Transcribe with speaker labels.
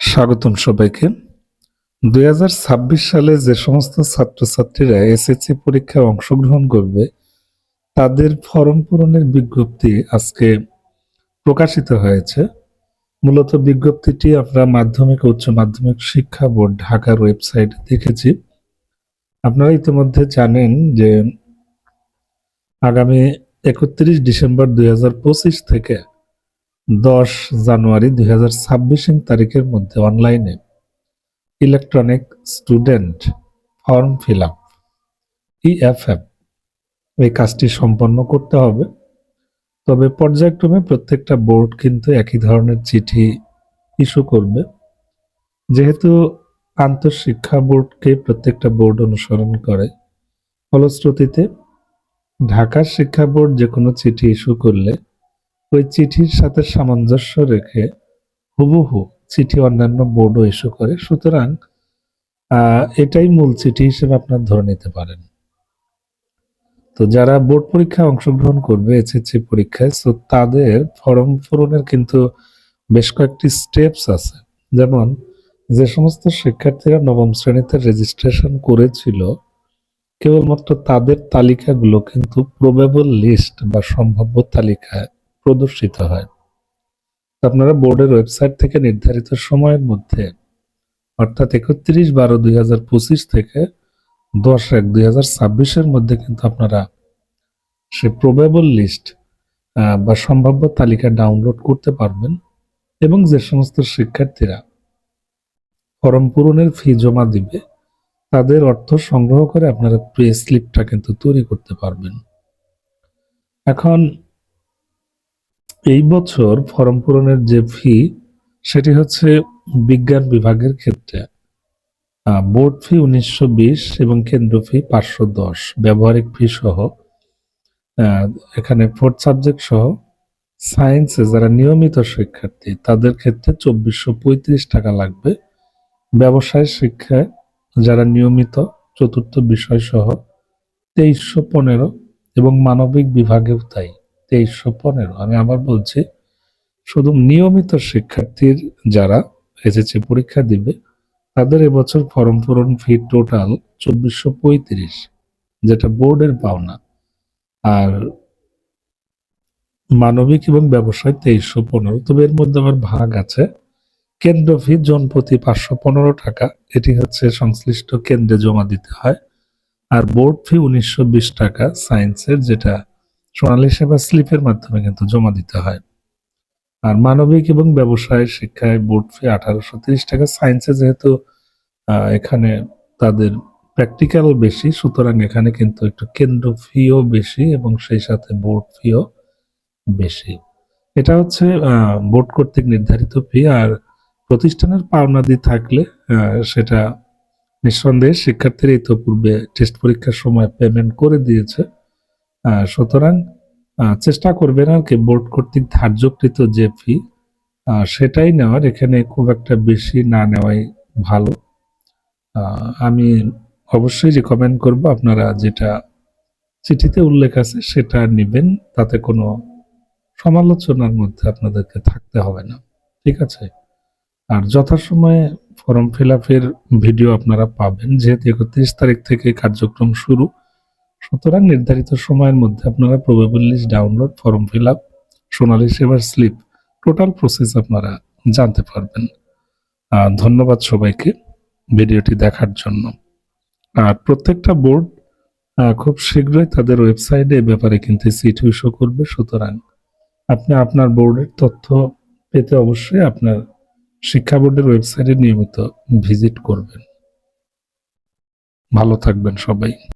Speaker 1: স্বাগতম সবাইকে। দু হাজার ছাব্বিশ সালে যে সমস্ত ছাত্রছাত্রীরা এসএসসি পরীক্ষায় অংশগ্রহণ করবে, তাদের ফর্ম পূরণের বিজ্ঞপ্তি আজকে প্রকাশিত হয়েছে। মূলত বিজ্ঞপ্তিটি আমরা মাধ্যমিক উচ্চ মাধ্যমিক শিক্ষা বোর্ড ঢাকার ওয়েবসাইটে দেখেছি। আপনারা ইতিমধ্যে জানেন যে আগামী একত্রিশ ডিসেম্বর দুই হাজার পঁচিশ থেকে দশ জানুয়ারি দুই হাজার তারিখের মধ্যে অনলাইনে electronic student form fill up EFF এই কাজটি সম্পন্ন করতে হবে। তবে পর্যায়ক্রমে প্রত্যেকটা বোর্ড কিন্তু একই ধরনের চিঠি ইস্যু করবে। যেহেতু আন্তঃশিক্ষা বোর্ডকে প্রত্যেকটা বোর্ড অনুসরণ করে, ফলশ্রুতিতে ঢাকার শিক্ষা বোর্ড যে কোনো চিঠি ইস্যু করলে ওই চিঠির সাথে সামঞ্জস্য রেখে হুবহু চিঠি অন্যান্য বোর্ডও ইস্যু করে। সুতরাং এটাই মূল চিঠি হিসেবে আপনার ধরে নিতে পারেন। তো যারা বোর্ড পরীক্ষায় অংশগ্রহণ করবে, এসএসসি পরীক্ষায় তো তাদের ফর্ম পূরণের কিন্তু বেশ কয়েকটি স্টেপস আছে। যেমন, যে সমস্ত শিক্ষার্থীরা নবম শ্রেণীতে রেজিস্ট্রেশন করেছিল, কেবলমাত্র তাদের তালিকাগুলো কিন্তু প্রবেবল লিস্ট বা সম্ভাব্য তালিকায় প্রদর্শিত হয়। আপনারা বোর্ডের ওয়েবসাইট থেকে নির্ধারিত সময়ের মধ্যে, অর্থাৎ একত্রিশ বারো দুই হাজার পঁচিশ থেকে দশ এক দুই হাজার ছাব্বিশের মধ্যে কিন্তু আপনারা সে প্রবেবল লিস্ট বা সম্ভাব্য তালিকা ডাউনলোড করতে পারবেন এবং যে সমস্ত শিক্ষার্থীরা ফর্ম পূরণের ফি জমা দিবে, তাদের অর্থ সংগ্রহ করে আপনারা প্রে স্লিপটা কিন্তু তৈরি করতে পারবেন। এখন এই বছর ফর্ম পূরণের যে ফি, সেটি হচ্ছে বিজ্ঞান বিভাগের ক্ষেত্রে। বোর্ড ফি উনিশশো বিশ এবং কেন্দ্র ফি পাঁচশো দশ। ব্যবহারিক ফি সহ এখানে ফোর্থ সাবজেক্ট সহ, সায়েন্সে যারা নিয়মিত শিক্ষার্থী, তাদের ক্ষেত্রে চব্বিশশো পঁয়ত্রিশ টাকা লাগবে। ব্যবসায় শিক্ষায় যারা নিয়মিত, চতুর্থ বিষয় সহ, তেইশশো পনেরো এবং মানবিক বিভাগেও তাই। তেইশশো পনেরো আমি আবার বলছি, শুধু নিয়মিত শিক্ষার্থীর যারা এসএসসি পরীক্ষা দিবে, তাদের এবছর ফর্ম পূরণ ফি টোটাল চব্বিশশো পঁয়ত্রিশ, যেটা বোর্ডের পাওনা। আর মানবিক এবং ব্যবসায় তেইশশো পনেরো তবে এর মধ্যে আবার ভাগ আছে। কেন্দ্র ফি জনপ্রতি পাঁচশো পনেরো টাকা। এটি হচ্ছে সংশ্লিষ্ট কেন্দ্রে জমা দিতে হয়। আর বোর্ড ফি উনিশশো বিশ টাকা সায়েন্সের যেটা সোনালী সেবা স্লিপের মাধ্যমে কিন্তু জমা দিতে হয়। আর মানবিক এবং ব্যবসায় শিক্ষায় বোর্ড ফি আঠারোশো তিরিশ টাকা। সায়েন্সে যেহেতু এখানে তাদের প্র্যাকটিক্যাল বেশি, সুতরাং এখানে কিন্তু একটু কেন্দ্র ফিও বেশি এবং সেই সাথে বোর্ড ফিও বেশি। এটা হচ্ছে বোর্ড কর্তৃক নির্ধারিত ফি আর প্রতিষ্ঠানের পাওনাদি থাকলে সেটা নিঃসন্দেহে শিক্ষার্থীরা ইতোপূর্বে টেস্ট পরীক্ষার সময় পেমেন্ট করে দিয়েছে। সুতরাং চেষ্টা করবেন আর কি বোর্ড কর্তৃক ধার্যকৃত যে ফি সেটাই নেওয়ার। এখানে খুব একটা বেশি না নেওয়াই ভালো। আমি অবশ্যই রিকমেন্ড করব আপনারা যেটা চিঠিতে উল্লেখ আছে সেটা নেবেন। তাতে কোনো সমালোচনার মধ্যে আপনাদেরকে থাকতে হবে না। ঠিক আছে? আর যথাসময়ে ফর্ম ফিল আপের ভিডিও আপনারা পাবেন। যেহেতু একত্রিশ তারিখ থেকে কার্যক্রম শুরু সুতরাং নির্ধারিত সময়ের মধ্যে আপনারা probable list download form fill up Sonali সেবার স্লিপ টোটাল প্রসেস আপনারা জানতে পারবেন। ধন্যবাদ সবাইকে ভিডিওটি দেখার জন্য। আর প্রত্যেকটা বোর্ড খুব শীঘ্রই তাদের ওয়েবসাইটে এ ব্যাপারে কিন্তু সিট ইস্যু করবে। সুতরাং আপনি আপনার বোর্ডের তথ্য পেতে অবশ্যই আপনার শিক্ষা বোর্ডের ওয়েবসাইটে নিয়মিত ভিজিট করবেন। ভালো থাকবেন সবাই।